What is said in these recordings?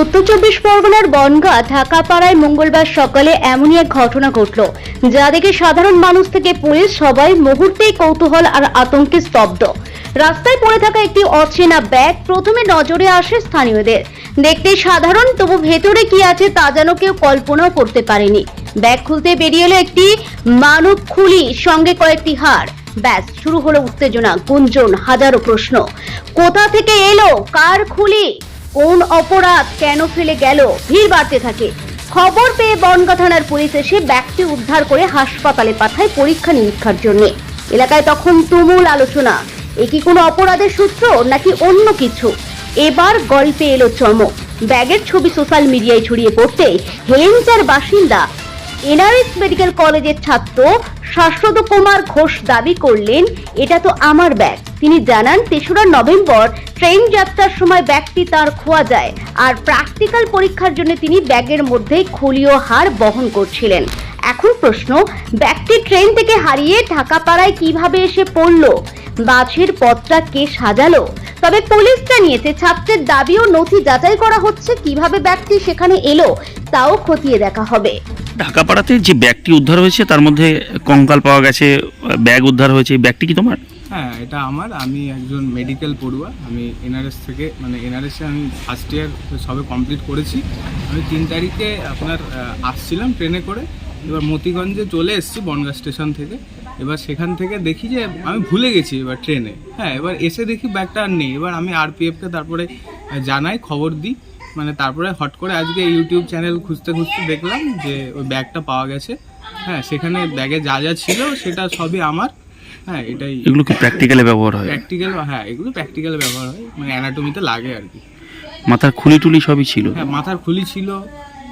উত্তর চব্বিশ পরগনার বনগা, ঢাকাপাড়ায় মঙ্গলবার সকালে এমনই এক ঘটনা ঘটল, যা দেখে সাধারণ মানুষ থেকে পুলিশ সবাই মুহূর্তেই কৌতূহল আর আতঙ্কে স্তব্ধ। রাস্তায় পড়ে থাকা একটি অচেনা ব্যাগ প্রথমে নজরে আসে স্থানীয়দের। দেখতে সাধারণ, তবু ভেতরে কি আছে তা যেন কেউ কল্পনাও করতে পারেনি। ব্যাগ খুলতে বেরিয়ে এলো একটি মানব খুলি, সঙ্গে কয়েকটি হাড়। ব্যাস, শুরু হলো উত্তেজনা, গুঞ্জন, হাজারো প্রশ্ন। কোথা থেকে এলো? কার খুলি? কোন অপরাধ কেন ফেলে গেল? ভিড় বাড়তে থাকে। খবর পেয়ে বনগা থানার পুলিশ এসে ব্যাগটি উদ্ধার করে হাসপাতালে পাঠায় পরীক্ষা নিরীক্ষার জন্য। এলাকায় তখন তুমুল আলোচনা। এ কি কোনো অপরাধের সূত্র নাকি অন্য কিছু? এবার গল্পে এলো চমক। ব্যাগের ছবি সোশ্যাল মিডিয়ায় ছড়িয়ে পড়তে হেলেঞ্চার বাসিন্দা এনআরএস মেডিকেল কলেজের ছাত্র শাশ্বত কুমার ঘোষ দাবি করলেন, এটা তো আমার ব্যাগ। তিনি জানান, তেসরা নভেম্বর ট্রেন যাত্রার সময় ব্যাগটি তার খোয়া যায় আর প্র্যাকটিক্যাল পরীক্ষার জন্য তিনি ব্যাগের মধ্যে খলীয় হার বহন করছিলেন। এখন প্রশ্ন, ব্যাগটি ট্রেন থেকে হারিয়ে ঢাকা পাড়ায় কীভাবে এসে পড়ল? বাছের পথটা কে সাজালো? তবে পুলিশ জানিয়েছে ছাত্রের দাবি ও নথি যাচাই করা হচ্ছে কীভাবে ব্যাগটি সেখানে এলো তাও খতিয়ে দেখা হবে। ঢাকাপাড়াতে যে ব্যাগটি উদ্ধার হয়েছে তার মধ্যে কঙ্কাল পাওয়া গেছে ব্যাগ উদ্ধার হয়েছে এই ব্যাগটি কি তোমার? হ্যাঁ এটা আমার। আমি একজন মেডিকেল পড়ুয়া। আমি এনআরএস থেকে মানে এনআরএসে আমি ফার্স্ট ইয়ার সবে কমপ্লিট করেছি। আমি তিন তারিখে আপনার আসছিলাম ট্রেনে করে। এবার মতিগঞ্জে চলে এসেছি বনগা স্টেশন থেকে। এবার সেখান থেকে দেখি যে আমি ভুলে গেছি এবার ট্রেনে হ্যাঁ এবার এসে দেখি ব্যাগটা আর নেই। এবার আমি আরপিএফকে তারপরে জানাই খবর দিই। মানে তারপরে হট করে আজকে ইউটিউব চ্যানেল খুঁজতে খুঁজতে দেখলাম যে ওই ব্যাগটা পাওয়া গেছে। হ্যাঁ সেখানে ব্যাগে যা যা ছিল সেটা সবই আমার। হ্যাঁ এটাই। এগুলো কি প্র্যাকটিক্যালে ব্যবহার হয়? প্র্যাকটিক্যাল হ্যাঁ এগুলো প্র্যাকটিক্যাল ব্যবহার হয়। মানে অ্যানাটমিতে লাগে আর কি। মাথার খুলি টুলি সবই ছিল? হ্যাঁ মাথার খুলি ছিল।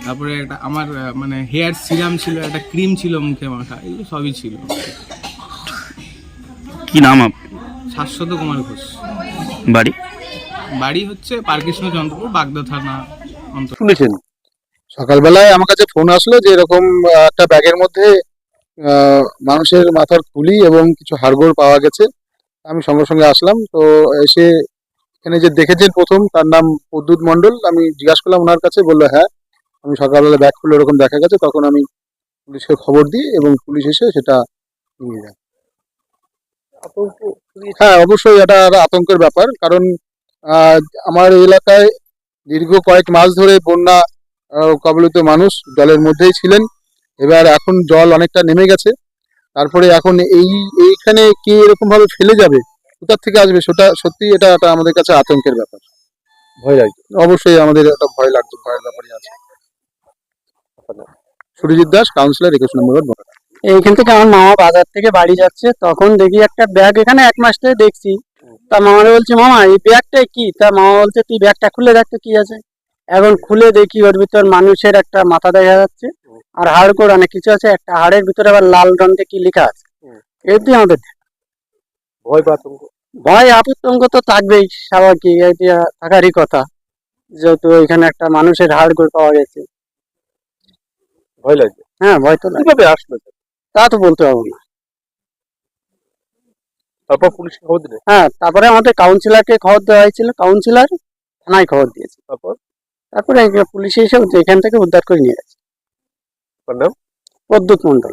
তারপরে একটা আমার মানে হেয়ার সিরাম ছিল একটা ক্রিম ছিল মুখে মাখা এগুলো সবই ছিল। কি নাম আপ শাশ্বত কুমার ঘোষ। বাড়ি? বাড়ি হচ্ছে পার্কৃষ্ণ চন্দ্রপুর বাগদা থানা অন্তর শুনেছেন? সকালবেলায় আমার কাছে ফোন আসলো যে এরকম একটা ব্যাগের মধ্যে মানুষের মাথার খুলি এবং কিছু হাড়গোড় পাওয়া গেছে। আমি সঙ্গে সঙ্গে আসলাম তো এসে এখানে যে দেখেছেন প্রথম তার নাম প্রদ্যুৎ মণ্ডল। আমি জিজ্ঞাসা করলাম ওনার কাছে বলল হ্যাঁ আমি সকালবেলা ব্যাগ খুলে এরকম দেখা গেছে। তখন আমি পুলিশকে খবর দিই এবং পুলিশ এসে সেটা নিয়ে যায়। হ্যাঁ অবশ্যই এটা একটা আতঙ্কের ব্যাপার। কারণ আহ, আমার এলাকায় দীর্ঘ কয়েক মাস ধরে বন্যা আহ, কবলিত মানুষ জলের মধ্যেই ছিলেন। এবার এখন জল অনেকটা নেমে গেছে। তারপরে এখন এই এইখানে কে এরকম ভাবে ফেলে যাবে কোথার থেকে আসবে সেটা সত্যি এটা একটা আমাদের কাছে আতঙ্কের ব্যাপার। ভয় লাগছে? অবশ্যই আমাদের একটা ভয় লাগছে ভয়ের ব্যাপারই আছে। সুরজিৎ দাস কাউন্সিলর একুশ নম্বর। এইখান থেকে আমার মামা বাজার থেকে বাড়ি যাচ্ছে তখন দেখি একটা ব্যাগ এখানে এক মাস থেকে দেখছি। তা মামারে বলছি মামা এই ব্যাগটা কি? তা মামা বলছে তুই ব্যাগটা খুলে দেখ তো কি আছে। এখন খুলে দেখি ওর ভিতর মানুষের একটা মাথা দেখা যাচ্ছে আর হাড় গোড় অনেক কিছু আছে। একটা হাড়ের ভিতরে আবার লাল রঙে কি লেখা আছে। এটি আমাদের ভয় আতঙ্ক ভয় আতঙ্ক তো থাকবেই স্বাভাবিক। এটা থাকারই কথা যেহেতু এখানে একটা মানুষের হাড় গোড় পাওয়া গেছে। ভয় লাগছে? হ্যাঁ ভয় তো লাগে। কীভাবে আসলো? তা তো বলতে পারব না। তারপর পুলিশকে খবর দিলে? হ্যাঁ তারপরে আমাদের কাউন্সিলরকে খবর দেওয়া হয়েছিল। কাউন্সিলর থানায় খবর দিয়েছে। তারপর? তারপরে পুলিশ এসে এখান থেকে উদ্ধার করে নিয়ে গেছে। নাম? প্রদ্যুৎ মন্ডল